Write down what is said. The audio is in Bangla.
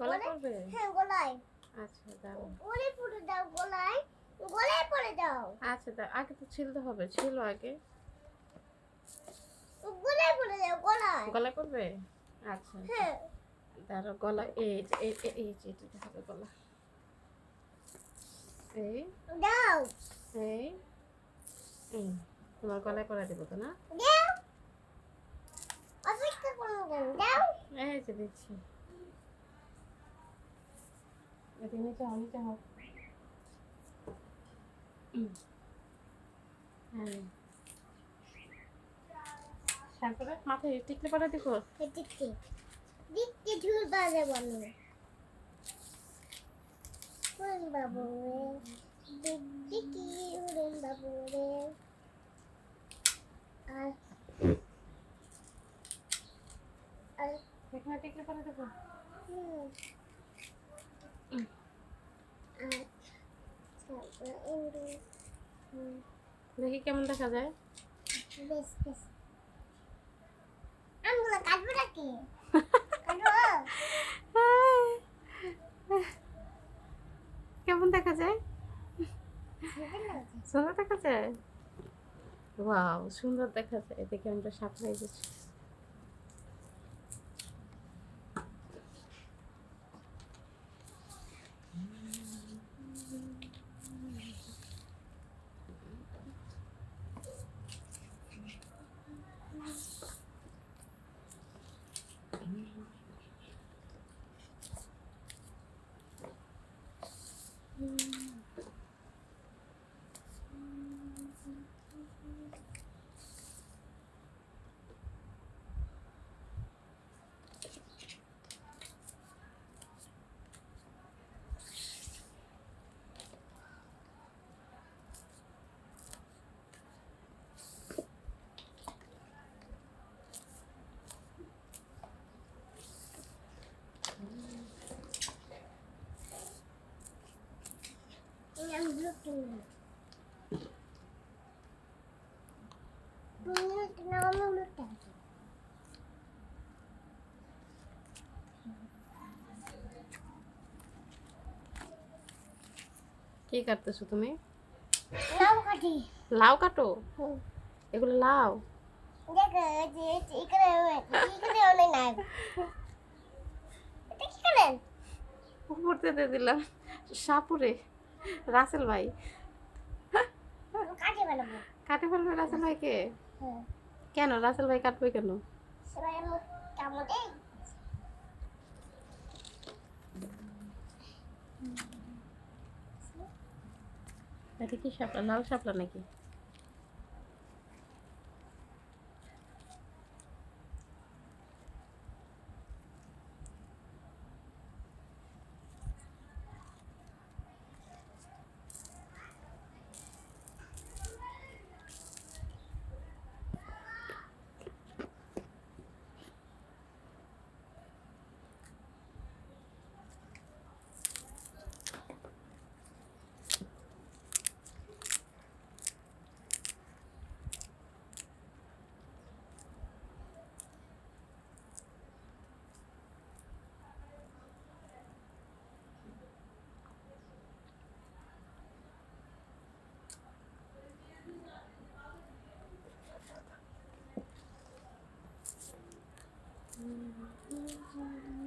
গলায় হ্যাঁ গলায়। আচ্ছা দাও গলায় পরে দাও গলায়। গলায় পরে দাও। আচ্ছা দাও আগে তো ছিলতে হবে ছিল আগে। গলায় পরে দাও গলায়। গলায় পড়বে? আচ্ছা হ্যাঁ। দাঁড়ো গলা এই এই এই- এই হবে গলা এই দাও। এই এই তোমার গলায় পরা দেবো তো না? দাও। অপেক্ষা করুন দাও। এই যে দিচ্ছি। এদিকে নিচে হও নিচে হও হুম। হ্যাঁ। তারপরে মাথায় টিকলে পরে দেখো। দিচ্ছি দিচ্ছি ঝুল বাজে বলো উড়ন বাবু রে। দিচ্ছি উড়ন বাবু রে। আর আর এখানে টিকলে পরে দেখো। হুম। আর তারপরে ইন্দু হুম দেখি কেমন দেখা যায়। বেশ বেশ। আমগুলো কাটবো নাকি? কেমন দেখা যায়? সুন্দর দেখা যায়। ওয়াও সুন্দর দেখা যায়। দেখে আমরা সাপ্লাই দিচ্ছি কি কাটতেছো তুমি? Now কাটি। লাউ কাটো? এগুলো লাউ। দেখো এই যে এখানে এখানে নাই এটা কি করেন? উপরতে দিলাম। সাপুরে। রাসেল ভাই। কাটি ফেলবে। রাসেল ভাইকে? কে কেন? রাসেল ভাই কাটবে কেন? এটা কি শাপলা? লাল শাপলা নাকি? Mm-hmm.